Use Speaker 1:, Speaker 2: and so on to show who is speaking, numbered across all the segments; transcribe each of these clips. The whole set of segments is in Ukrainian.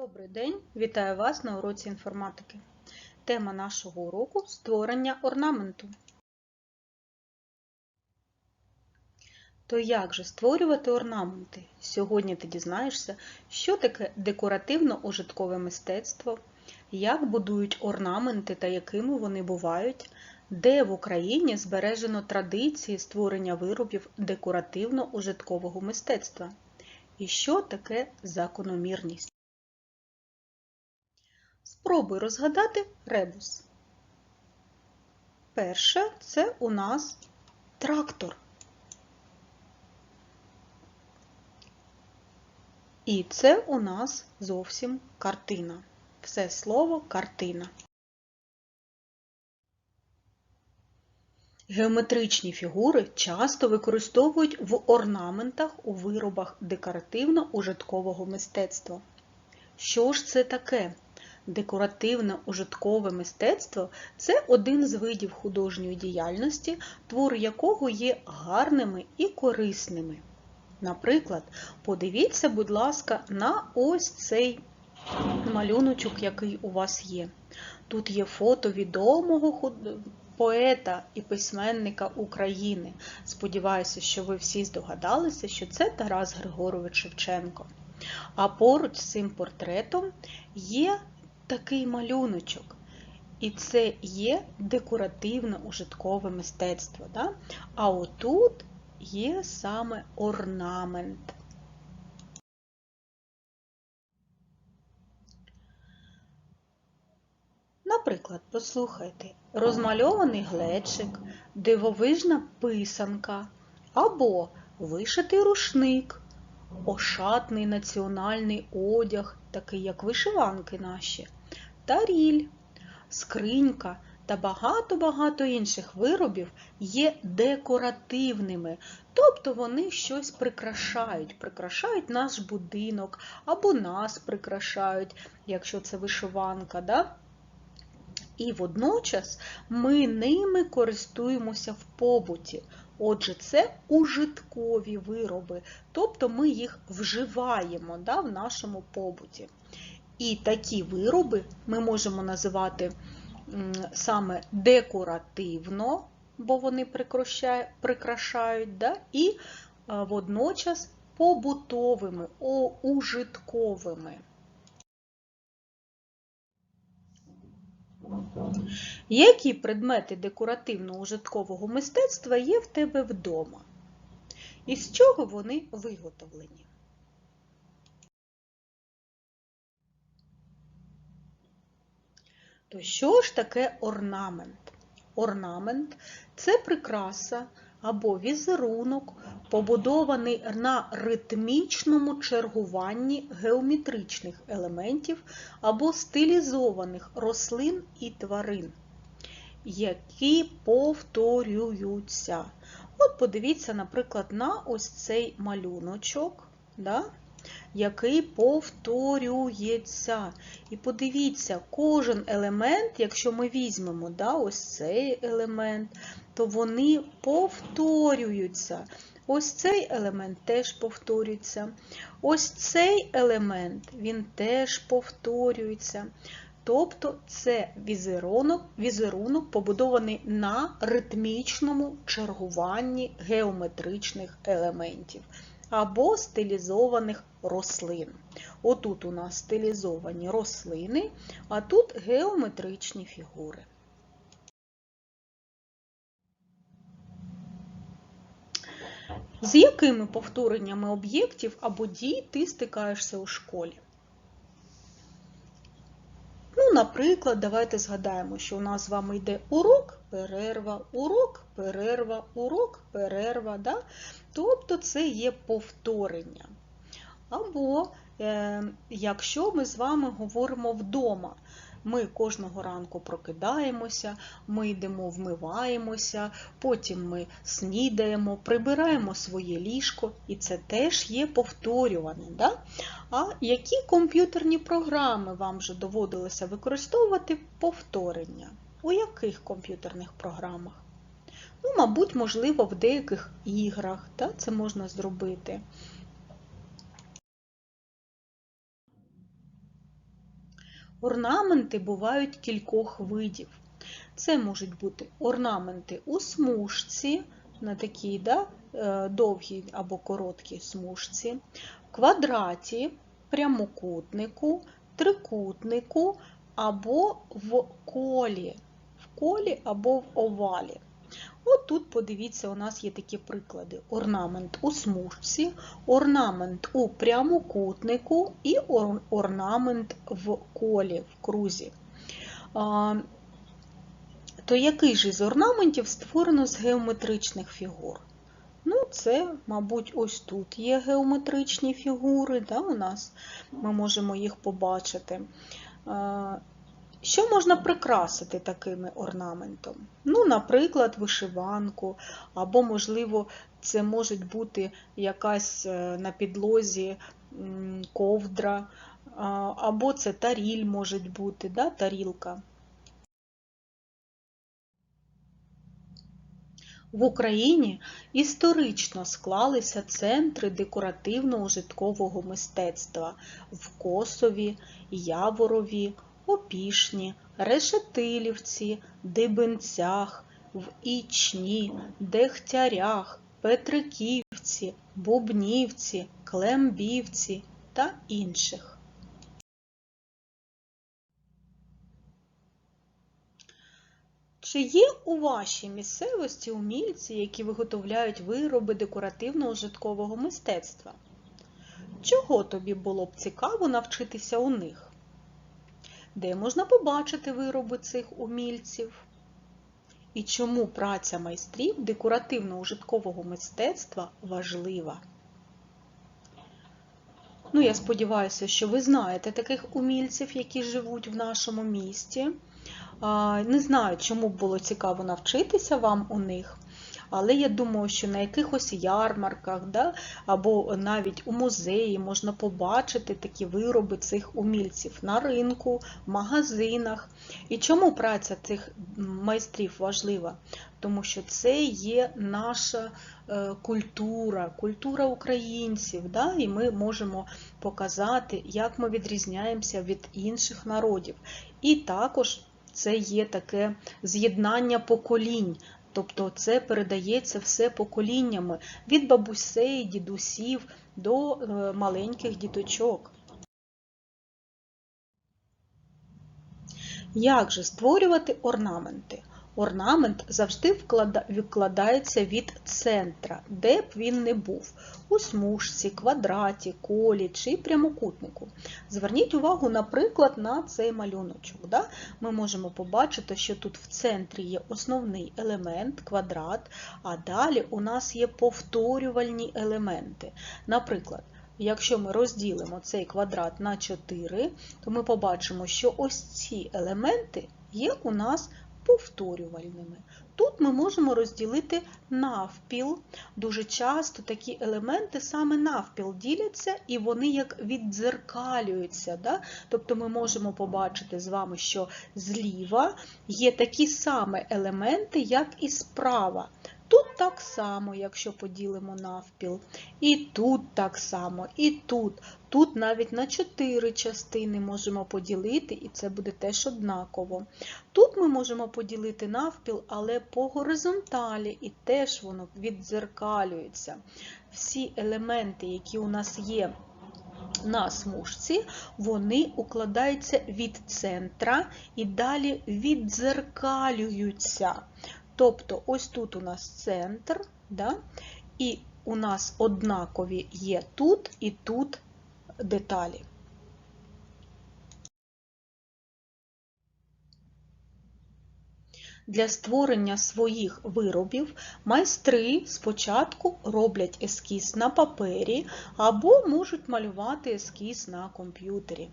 Speaker 1: Добрий день! Вітаю вас на уроці інформатики. Тема нашого уроку створення орнаменту. То як же створювати орнаменти? Сьогодні ти дізнаєшся, що таке декоративно-ужиткове мистецтво, як будують орнаменти та якими вони бувають, де в Україні збережено традиції створення виробів декоративно-ужиткового мистецтва, і що таке закономірність. Спробуй розгадати ребус. Перше це у нас трактор. І це у нас зовсім картина. Все слово картина. Геометричні фігури часто використовують в орнаментах у виробах декоративно-ужиткового мистецтва. Що ж це таке? Декоративно-ужиткове мистецтво це один з видів художньої діяльності, твори якого є гарними і корисними. Наприклад, подивіться, будь ласка, на ось цей малюночок, який у вас є. Тут є фото відомого поета і письменника України. Сподіваюся, що ви всі здогадалися, що це Тарас Григорович Шевченко. А поруч з цим портретом є такий малюночок. І це є декоративно-ужиткове мистецтво. Да? А отут є саме орнамент. Наприклад, послухайте, розмальований глечик, дивовижна писанка або вишитий рушник, ошатний національний одяг, такий як вишиванки наші, таріль, скринька та багато-багато інших виробів є декоративними, тобто вони щось прикрашають, прикрашають наш будинок або нас прикрашають, якщо це вишиванка. Да? І водночас ми ними користуємося в побуті. Отже, це ужиткові вироби, тобто ми їх вживаємо да, в нашому побуті. І такі вироби ми можемо називати саме декоративно, бо вони прикрашають, да, і водночас побутовими, ужитковими. Які предмети декоративно-ужиткового мистецтва є в тебе вдома? І з чого вони виготовлені? То що ж таке орнамент? Орнамент це прикраса або візерунок, побудований на ритмічному чергуванні геометричних елементів або стилізованих рослин і тварин, які повторюються. От подивіться, наприклад, на ось цей малюночок. Да? Який повторюється. І подивіться, кожен елемент, якщо ми візьмемо да, ось цей елемент, то вони повторюються. Ось цей елемент теж повторюється. Ось цей елемент, він теж повторюється. Тобто це візерунок, візерунок побудований на ритмічному чергуванні геометричних елементів або стилізованих рослин. Отут у нас стилізовані рослини, а тут геометричні фігури. З якими повтореннями об'єктів або дій ти стикаєшся у школі? Наприклад, давайте згадаємо, що у нас з вами йде урок, перерва, урок, перерва, урок, перерва. Да? Тобто це є повторення. Або, е, якщо ми з вами говоримо вдома, ми кожного ранку прокидаємося, ми йдемо, вмиваємося, потім ми снідаємо, прибираємо своє ліжко, і це теж є повторюване. Да? А які комп'ютерні програми вам вже доводилося використовувати повторення? У яких комп'ютерних програмах? Ну, Мабуть, можливо, в деяких іграх да, це можна зробити. Орнаменти бувають кількох видів. Це можуть бути орнаменти у смужці, на такій да, е, довгій або короткій смужці, квадраті, прямокутнику, трикутнику або в колі, в колі або в овалі. От тут, подивіться, у нас є такі приклади: орнамент у смужці, орнамент у прямокутнику і орнамент в колі, в крузі. То який же з орнаментів створено з геометричних фігур? Ну, це, мабуть, ось тут є геометричні фігури, да, у нас ми можемо їх побачити. Що можна прикрасити такими орнаментом? Ну, Наприклад, вишиванку, або, можливо, це може бути якась е, на підлозі ковдра, або це таріль може бути, да, тарілка. В Україні історично склалися центри декоративно-ужиткового мистецтва в Косові, Яворові, Опішні, Решетилівці, Дибенцях, в Ічні, Дегтярях, Петриківці, Бубнівці, Клембівці та інших. Чи є у вашій місцевості умільці, які виготовляють вироби декоративно-ужиткового мистецтва? Чого тобі було б цікаво навчитися у них? Де можна побачити вироби цих умільців. І чому праця майстрів декоративно-ужиткового мистецтва важлива? Ну, я сподіваюся, що ви знаєте таких умільців, які живуть в нашому місті. Не знаю, чому було цікаво навчитися вам у них. Але я думаю, що на якихось ярмарках да, або навіть у музеї можна побачити такі вироби цих умільців на ринку, в магазинах. І чому праця цих майстрів важлива? Тому що це є наша е, культура, культура українців, да? і ми можемо показати, як ми відрізняємося від інших народів. І також це є таке з'єднання поколінь. Тобто це передається все поколіннями від бабусей, дідусів до е, маленьких діточок. Як же створювати орнаменти? Орнамент завжди викладається від центра, де б він не був, у смужці, квадраті, колі чи прямокутнику. Зверніть увагу, наприклад, на цей малюночок. Ми можемо побачити, що тут в центрі є основний елемент, квадрат, а далі у нас є повторювальні елементи. Наприклад, Якщо ми розділимо цей квадрат на 4, то ми побачимо, що ось ці елементи є у нас повторювальними. Тут ми можемо розділити навпіл. Дуже часто такі елементи саме навпіл діляться, і вони як віддзеркалюються. Да? Тобто ми можемо побачити з вами, що зліва є такі самі елементи, як і справа. Тут так само, якщо поділимо навпіл. І тут так само, і тут. Тут навіть на 4 частини можемо поділити, і це буде теж однаково. Тут ми можемо поділити навпіл, але по горизонталі, і теж воно віддзеркалюється. Всі елементи, які у нас є на смужці, вони укладаються від центра і далі віддзеркалюються. Тобто, ось тут у нас центр, да? і у нас однакові є тут і тут деталі. Для створення своїх виробів майстри спочатку роблять ескіз на папері або можуть малювати ескіз на комп'ютері.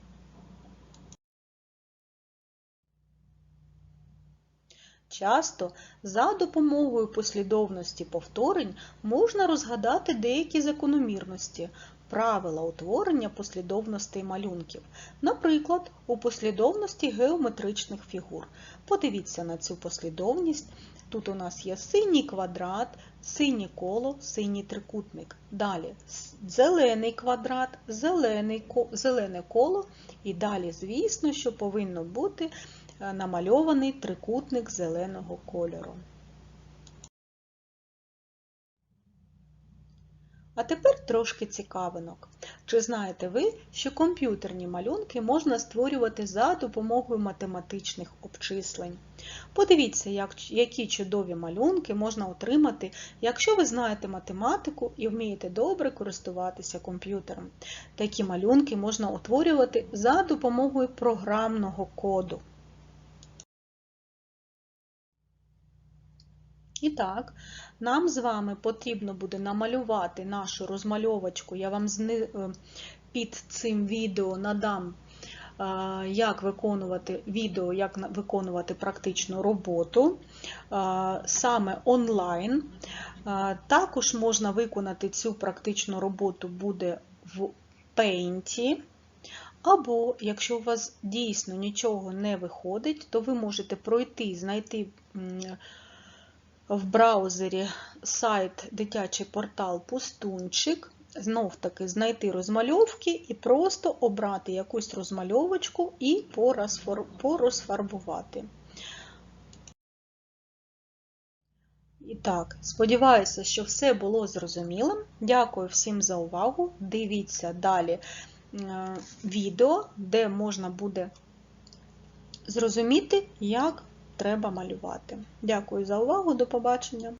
Speaker 1: Часто за допомогою послідовності повторень можна розгадати деякі закономірності. правила утворення послідовностей малюнків, наприклад, у послідовності геометричних фігур. Подивіться на цю послідовність. Тут у нас є синій квадрат, синє коло, синій трикутник. Далі зелений квадрат, зелений, зелене коло і далі, звісно, що повинно бути намальований трикутник зеленого кольору. А тепер трошки цікавинок. Чи знаєте ви, що комп'ютерні малюнки можна створювати за допомогою математичних обчислень? Подивіться, як, які чудові малюнки можна отримати, якщо ви знаєте математику і вмієте добре користуватися комп'ютером. Такі малюнки можна утворювати за допомогою програмного коду. І так, нам з вами потрібно буде намалювати нашу розмальовочку. Я вам е, під цим відео надам, е, як виконувати відео, як виконувати практичну роботу е, саме онлайн. Також можна виконати цю практичну роботу буде в Paint. Або, якщо у вас дійсно нічого не виходить, то ви можете пройти, знайти в браузері сайт дитячий портал Пустунчик, знов таки знайти розмальовки і просто обрати якусь розмальовочку і порозфарбувати. І так, сподіваюся, що все було зрозумілим. Дякую всім за увагу. Дивіться далі е, відео, де можна буде зрозуміти, як треба малювати. Дякую за увагу, до побачення!